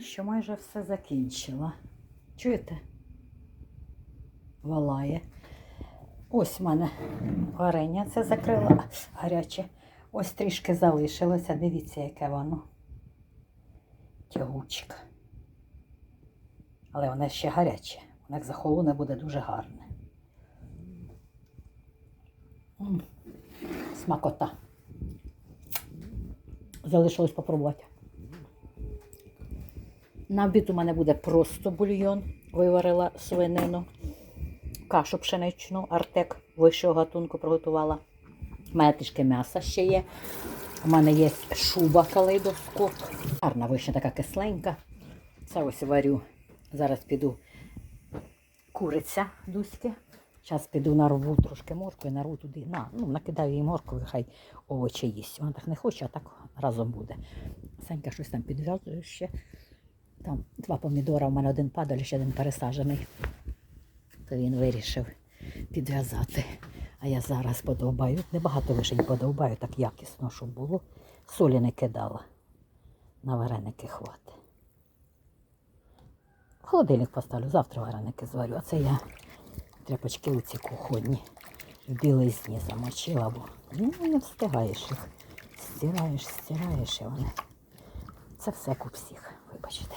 що майже все закінчила. Чуєте? Валає. Ось в мене варення це закрила гаряче. Ось трішки залишилося. Дивіться, яке воно. Тягучка. Але воно ще гаряче. Воно як захолоне буде дуже гарне. М, Смакота. Залишилось попробувати. На обід у мене буде просто бульйон. Виварила свинину, кашу пшеничну, артек вищого гатунку приготувала. У мене трішки м'яса ще є. У мене є шуба калейдоскоп. Гарна вишня така кисленька. Це ось варю. Зараз піду куриця дуськи. Зараз піду нарву трошки моркви, нарву туди. На, ну, накидаю їй моркви, хай овочі їсть. Вона так не хоче, а так разом буде. Санька щось там підв'язує ще. Там два помідора, у мене один падаль, ще один пересаджений. То він вирішив підв'язати. А я зараз подовбаю. Небагато вишень подовбаю, так якісно, щоб було. Солі не кидала. На вареники хватить. Холодильник поставлю, завтра вареники зварю. А це я тряпочки оці кухонні в білизні замочила, бо ну, не встигаєш їх. Стираєш, стираєш і вони. Це все як у всіх, вибачте.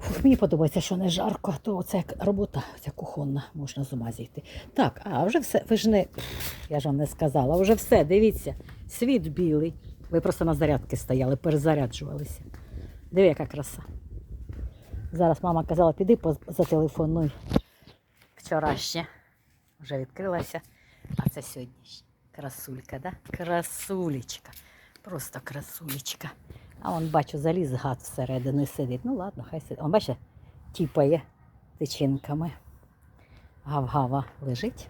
Фух, Мені подобається, що не жарко, то оце як робота ця кухонна, можна з ума зійти. Так, а вже все, ви ж не, я ж вам не сказала, вже все, дивіться, світ білий. Ви просто на зарядки стояли, перезаряджувалися. Диви, яка краса. Зараз мама казала, піди зателефонуй. Вчорашня вже відкрилася, а це сьогоднішня. Красулька, да? Красулечка. Просто красулечка. А он бачу, заліз гад всередину сидить. Ну ладно, хай сидить. Он бачите, тіпає тичинками. Гав-гава лежить.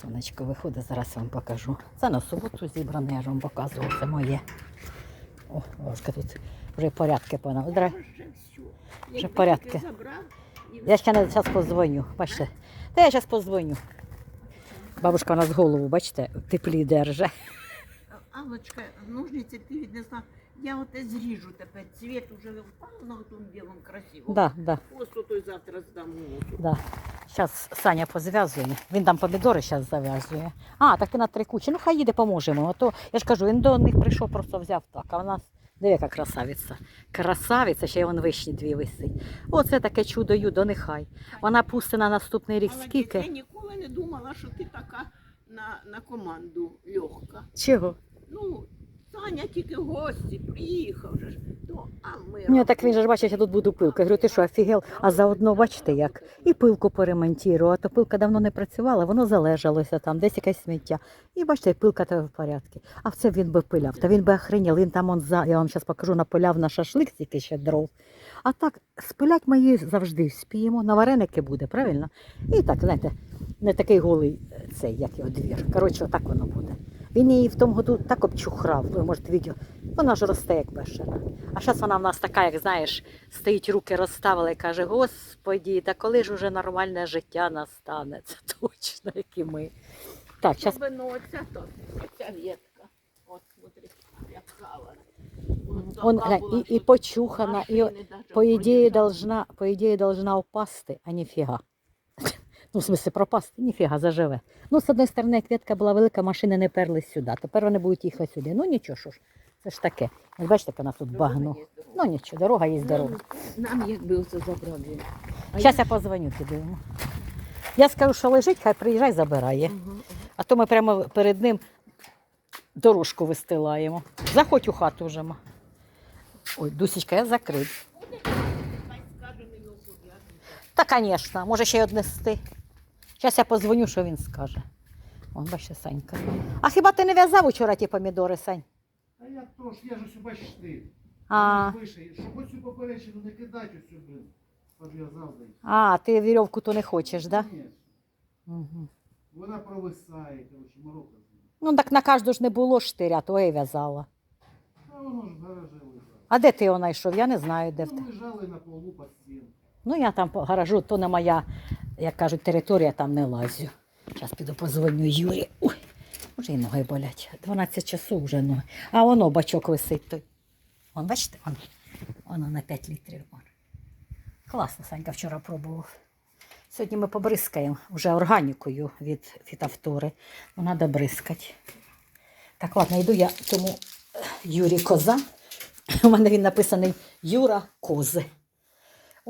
Сонечко виходить, зараз вам покажу. Це на суботу зібране, я ж вам показувала, це моє. О, ложка тут вже порядки понад. Вже. Вже порядки. Я ще не зараз позвоню. Бачите? Та я зараз позвоню. Бабушка у нас голову, бачите, в теплі держить. Аллочка, ножниці ти віднесла. Я оте зріжу тепер. Цвіт уже впав на тому білому красиво. Да, да, Ось той завтра здам мусу. да. Зараз Саня позв'язує. Він там помідори зараз зав'язує. А, так ти на три кучі. Ну хай їде, поможемо. А то я ж кажу, він до них прийшов, просто взяв так. А в нас диви, яка красавиця. Красавиця, ще й вон вишні дві висить. Оце таке чудо юдо, нехай. Вона пусте на наступний рік Але скільки. я ніколи не думала, що ти така на, на команду легка. Чого? Ну, Таня тільки в гості, приїхав же ж. То, а ми Ні, так він же ж бачить, я тут буду пилка. Я говорю, ти що, офігел? А заодно бачите як. І пилку поремонтую, а то пилка давно не працювала, воно залежалося там, десь якесь сміття. І бачите, пилка тебе в порядку. А в це він би пиляв. Та він би охренів, він там он за, я вам зараз покажу, напиляв на шашлик стільки ще дров. А так, спилять ми її завжди спіємо, на вареники буде, правильно? І так, знаєте, не такий голий цей, як його двір. Коротше, отак воно буде. Він її в тому году так обчухрав, ви можете відео. Вона ж росте, як бешена. А зараз вона в нас така, як знаєш, стоїть руки розставила і каже: Господі, та коли ж уже нормальне життя настане? Це точно, як і ми. Так, зараз Особливо оця то, оця ветка. От, смотри, яка вона. Он, глянь, була, і, і почухана, і, по ідеї, должна, по ідеї должна впасти, а ніфіга. Ну, в смысле, пропасти, ніфіга, заживе. Ну, з одної сторони, квітка була велика, машини не перли сюди. Тепер вони будуть їхати сюди. Ну нічого, що ж, це ж таке. Ось бачите, як у нас тут багно. Ну нічого, дорога є дорога. Нам, нам якби оце забрали. Зараз я позвоню піду. йому. Я скажу, що лежить, хай приїжджай, забирає. Мгм. А то ми прямо перед ним дорожку вистилаємо. Заходь у хату вже. ма. Ой, Дусечка, я закрив. Та, звісно, може ще й однести. Зараз я позвоню, що він скаже. Вон, бачите, Санька. А хіба ти не в'язав учора ті помідори, Сань? А я трошки, я ж ось бачиш ти. А, Вище, щоб оцю поперечину не кидати, оцю, блин, а ти вірьовку то не хочеш, так? Да? Ні, Угу. Вона провисає, коротше, морока. Ну так на кожну ж не було штиря, то я й в'язала. А воно ж в гаражі лежало. А де ти його знайшов? Я не знаю, де в Ну, лежали на полу під стінку. Ну, я там по гаражу, то не моя, як кажуть, територія, там не лазю. Зараз піду позвоню Юрі. Ой, може і ноги болять. 12 часу вже ноги. А воно бачок висить той. Вон, бачите, вон, воно на 5 літрів. Вон. Класно, Санька вчора пробував. Сьогодні ми побризкаємо вже органікою від фітавтори. Ну, треба бризкати. Так, ладно, йду я цьому е, Юрі Коза. У мене він написаний Юра Кози.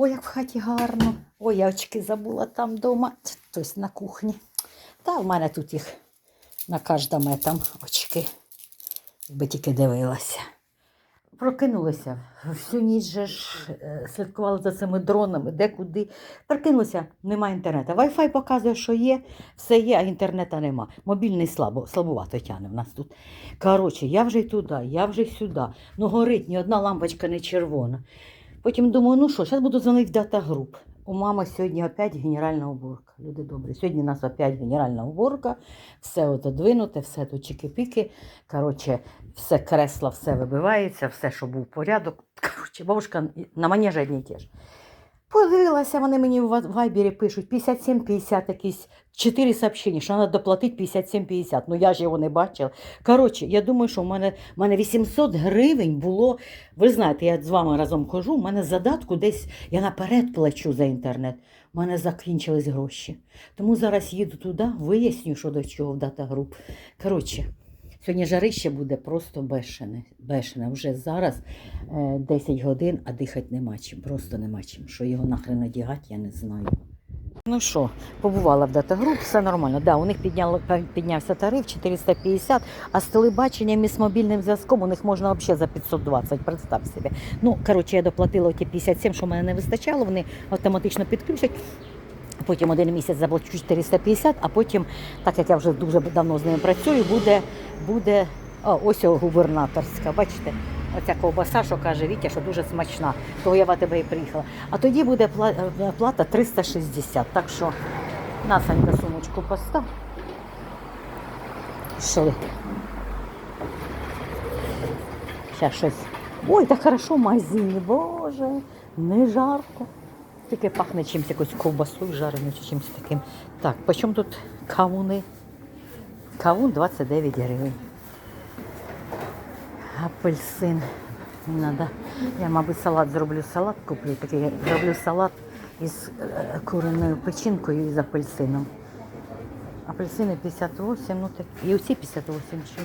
Ой, як в хаті гарно. Ой, я очки забула там вдома, тобто на кухні. Та в мене тут їх на кожному там очки, якби тільки дивилася. Прокинулася. Всю ніч же ж е, слідкувала за цими дронами, де куди. Прокинулася, немає інтернету. Wi-Fi показує, що є, все є, а інтернету нема. Мобільний слабо, слабувато тягне в нас тут. Коротше, я вже й туди, я вже сюди. Ну горить, ні одна лампочка не червона. Потім думаю, ну що, зараз буду дзвонити в дата-груп. У мами сьогодні опять генеральна уборка. Люди добрі. Сьогодні у нас опять генеральна уборка. Все отодвинуте, все тут чики-піки. Коротше, все кресло, все вибивається, все, що був порядок. Коротше, бабушка на мені одні й ті ж. Подивилася, вони мені в вайбері пишуть 57-50 якісь 4 сообщення, що треба доплатити 57-50. Ну я ж його не бачила. Коротше, я думаю, що в мене, в мене 800 гривень було. Ви знаєте, я з вами разом хожу, в мене задатку десь я наперед плачу за інтернет. У мене закінчились гроші. Тому зараз їду туди, виясню, що до чого в дата груп. Коротше, сьогодні жарище буде просто бешене. бешене. Вже зараз е, 10 годин, а дихати нема чим. Просто нема чим. Що його нахрен одягати, я не знаю. Ну що, побувала в датагруп, все нормально. Да, у них підняло, піднявся тариф 450, а з телебаченням і з мобільним зв'язком у них можна взагалі за 520, представ собі. Ну, коротше, я доплатила ті 57, що в мене не вистачало, вони автоматично підключать. Потім один місяць заплачу 450, а потім, так як я вже дуже давно з ними працюю, буде, буде о, ось о, губернаторська, бачите? Оця ковбаса, що каже Вітя, що дуже смачна, того я в АТБ і приїхала. А тоді буде е, плата 360. Так що на Санька сумочку постав. Пішли. Ще щось. Ой, так хорошо в магазині, боже, не жарко. Тільки пахне чимось якось ковбасою жареною чи чимось таким. Так, по чому тут кавуни? Кавун 29 гривень. Апельсин. Надо. Я, мабуть, салат зроблю салат, куплю такий. Зроблю салат із е, куриною печінкою і з апельсином. Апельсини 58, ну так. І оці 58 чи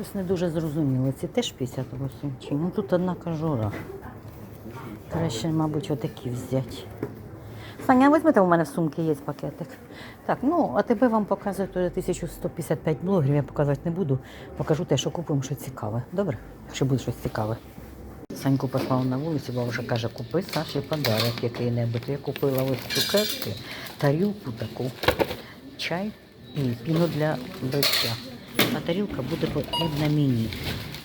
Щось не дуже зрозуміло. Ці теж 58 чи? Ну тут одна кажура. Краще, мабуть, отакі взяти. Саня, візьмете, у мене в сумці є пакетик. Так, ну, а тебе вам показую то 1155 блогерів, я показувати не буду. Покажу те, що купимо, що цікаве. Добре? Якщо буде щось цікаве. Саньку послав на вулицю, бабуся каже, купи Саші подарок який-небудь. Я купила ось цукерки, тарілку таку, чай і піну для бриття. А тарілка буде потрібна мені.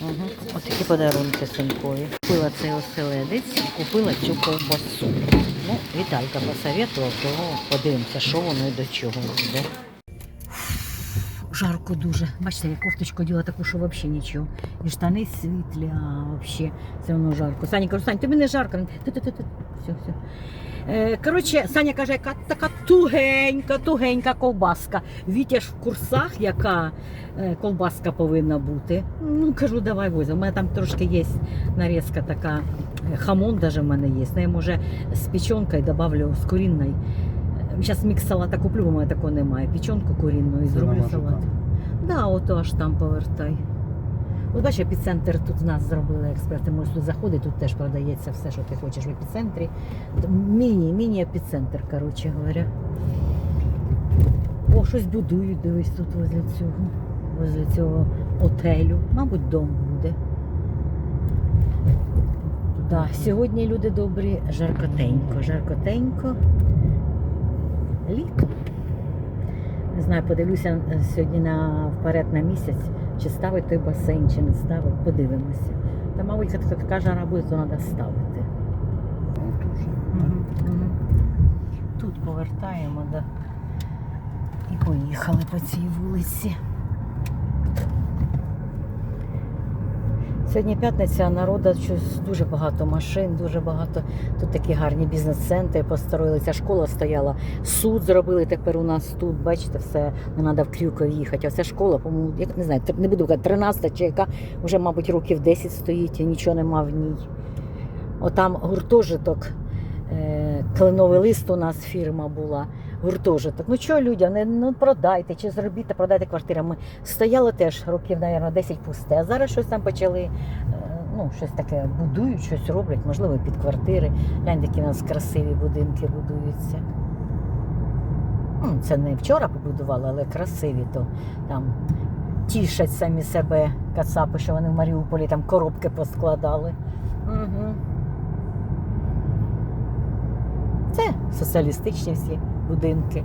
Угу. Ось подарунки синькові. Купила цей оселедець і купила цю ковбасу. Ну, Віталька посоветував, то подивимося, що воно і до чого буде. Жарко дуже. Бачите, я кофточку діла таку, що взагалі нічого. І штани світлі, а взагалі все одно жарко. Саня каже, Сань, тобі не жарко. Ти-ти-ти-ти. Все, все. Е, коротше, Саня каже, яка така тугенька, тугенька ковбаска. Вітя ж в курсах, яка е, ковбаска повинна бути. Ну, кажу, давай возьмемо. У мене там трошки є нарізка така, е, хамон даже в мене є. Ну, Я може з печенкою добавлю з курінною. Зараз мікс салата куплю, бо мене такого немає. Печенку курінну і зроблю салат. Да, ото аж там повертай. От бачиш, епіцентр тут в нас зробили експерти. Можеш тут заходити, тут теж продається все, що ти хочеш в епіцентрі. Міні, міні-епіцентр, коротше говоря. О, щось будують, дивись тут возле цього, возле цього отелю. Мабуть, дом буде. Да, сьогодні люди добрі, жаркотенько, жаркотенько. Літо. Не знаю, подивлюся е, сьогодні на вперед на місяць, чи ставить той басейн, чи не ставить. Подивимося. Та, мабуть, як така жара буде, то треба ставити. Ну. Тут повертаємо, да. І поїхали по цій вулиці. Сьогодні п'ятниця, народу щось дуже багато машин, дуже багато. Тут такі гарні бізнес-центри построїли. Ця школа стояла. Суд зробили тепер у нас тут. Бачите, все не треба в Крюков їхати. А ця школа, по-моєму, як не знаю, не буду казати, 13 чи яка вже, мабуть, років 10 стоїть і нічого нема в ній. Отам гуртожиток. е, Кленовий лист у нас фірма була. Гуртожиток. Ну що людям, не ну продайте чи зробіть продайте квартири. Ми стояло теж років, мабуть, 10 пусте. А зараз щось там почали, е, ну, щось таке будують, щось роблять, можливо, під квартири. Глянь, які у нас красиві будинки будуються. Ну, Це не вчора побудували, але красиві, то там тішать самі себе кацапи, що вони в Маріуполі там коробки поскладали. Угу. Це соціалістичні всі будинки.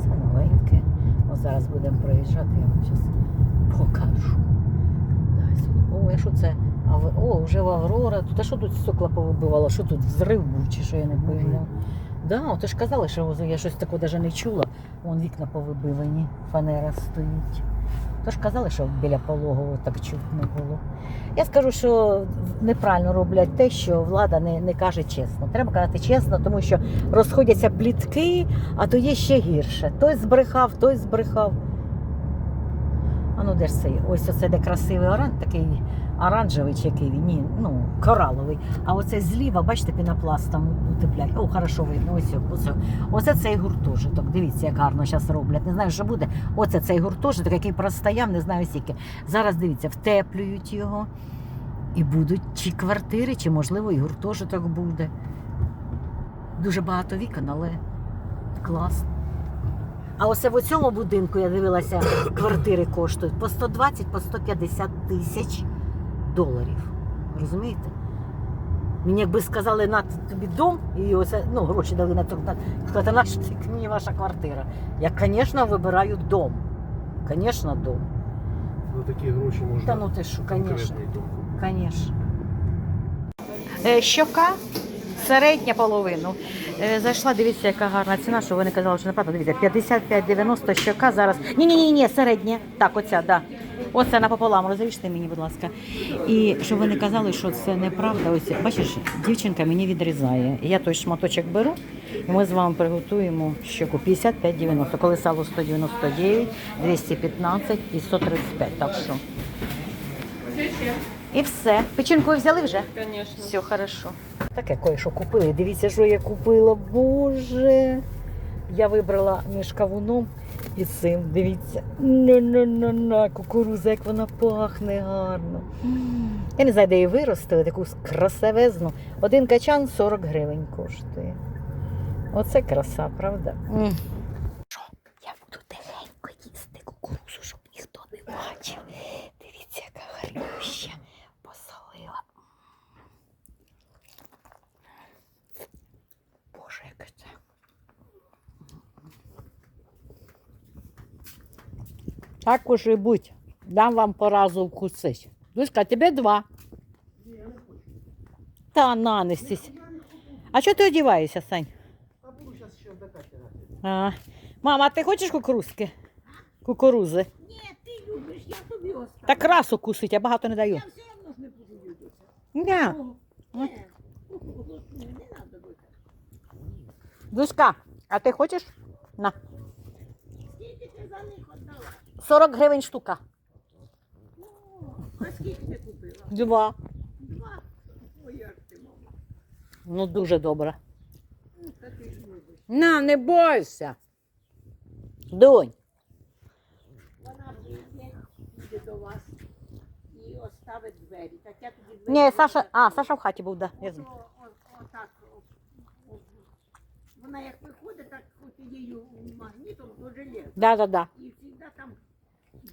Це новеньке. О, зараз будемо проїжджати, я вам зараз покажу. О, а що це? А ви... О, вже в Аврора. Тут, а що тут стекла повибивало? Що тут взрив був, чи що я не пойму? Да, ти ж казали, що я щось такого навіть не чула. Вон вікна повибивані, фанера стоїть. Тож казали, що біля пологового так чутно було. Я скажу, що неправильно роблять те, що влада не, не каже чесно. Треба казати чесно, тому що розходяться плітки, а то є ще гірше. Той збрехав, той збрехав. А ну де ж це? Ось оце де красивий оран, такий оранжевий чи який він, ні, ну, кораловий. А оце зліва, бачите, пінопластом утеплять. О, хорошо видно, ось, ось. Оце цей гуртожиток. Дивіться, як гарно зараз роблять. Не знаю, що буде. Оце цей гуртожиток, який простояв, не знаю скільки. Зараз дивіться, втеплюють його. І будуть чи квартири, чи, можливо, і гуртожиток буде. Дуже багато вікон, але клас. А оце в цьому будинку я дивилася, квартири коштують по 120, по 150 тисяч доларів. Розумієте? Мені якби сказали, на тобі дом, і оце, ну, гроші дали на то, на, сказати, наш мені ваша квартира. Я, звісно, вибираю дом. Звісно, дом. За такі гроші можна Та ну ти що, звісно. Е, Щока середня половину. Е, Зайшла, дивіться, яка гарна ціна, що ви не казали, що неправда. Дивіться, 55,90 щока зараз. Ні, ні, середня. Так, оця, да. Оце напополам, розріжте мені, будь ласка. І щоб ви не казали, що це неправда. Ось бачиш, дівчинка мені відрізає. Я той шматочок беру, і ми з вами приготуємо щоку 55,90. Коли сало 199, 215 і 135. Так що. І все. Печінку ви взяли вже? Конечно. Все хорошо. Таке кое-що купили. Дивіться, що я купила. Боже. Я вибрала між кавуном і цим. Дивіться. На-на-на-на, кукуруза, як вона пахне гарно. Я не знаю, де її виростили, таку красивезну. Один качан 40 гривень коштує. Оце краса, правда? Що? Я буду тихенько їсти кукурузу, щоб ніхто не бачив. Дивіться, яка гарнюща. Посолила. Боже, яке це. Так уж і будь. Дам вам по разу вкусить. Дуська, тебе два. Та нанестись. А що ти одіваєшся, Сань? А буду зараз ще докати. А, мама, а ти хочеш кукурузки? Кукурузи. Ні, ти любиш, я тобі оставлю. Так раз укусить, я багато не даю. Я все одно ж не буду. Ня. Ні, не треба бути. Дуська, а ти хочеш? На. Скільки ти за них віддала? 40 гривень штука. А скільки ти купила? Два. Два. Ой, як ти, мама. Ну, дуже добре. Ну, та ти ж любиш. На, не бойся. Донь. Вона піде до вас і оставить двері. Так я тобі двері. Ні, Саша, а, Саша в хаті був, да. Я О, знаю. о, отак, о, о. Вона як виходить, так от її магнітом до железа. Да, да, да. І.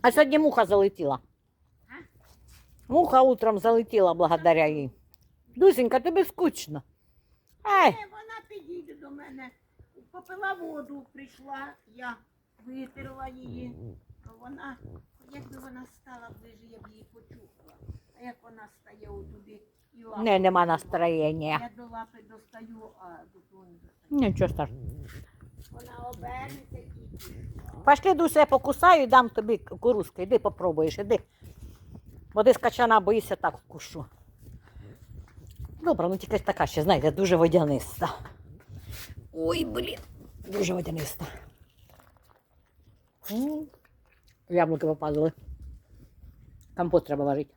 А сьогодні муха залетіла. Муха утром залетіла благодаря їй. Дусенька, тобі скучно. Ай, Е, вона підійде до мене. Попила воду, прийшла, я витерла її. А Вона, якби вона стала ближче, я б її почухала. А як вона стає отуди і лапи. не, нема настроєння. Я до лапи достаю, а до того не достаю. Нічого страшного. Вона обернеться. Пошли, Дуся, я покусаю і дам тобі кукурузку. Іди попробуєш, іди. Бо ти з качана боїшся так вкушу. Добре, ну тільки така ще, знаєте, дуже водяниста. Ой, блін, дуже водяниста. Яблуки попадали. Компот треба варити.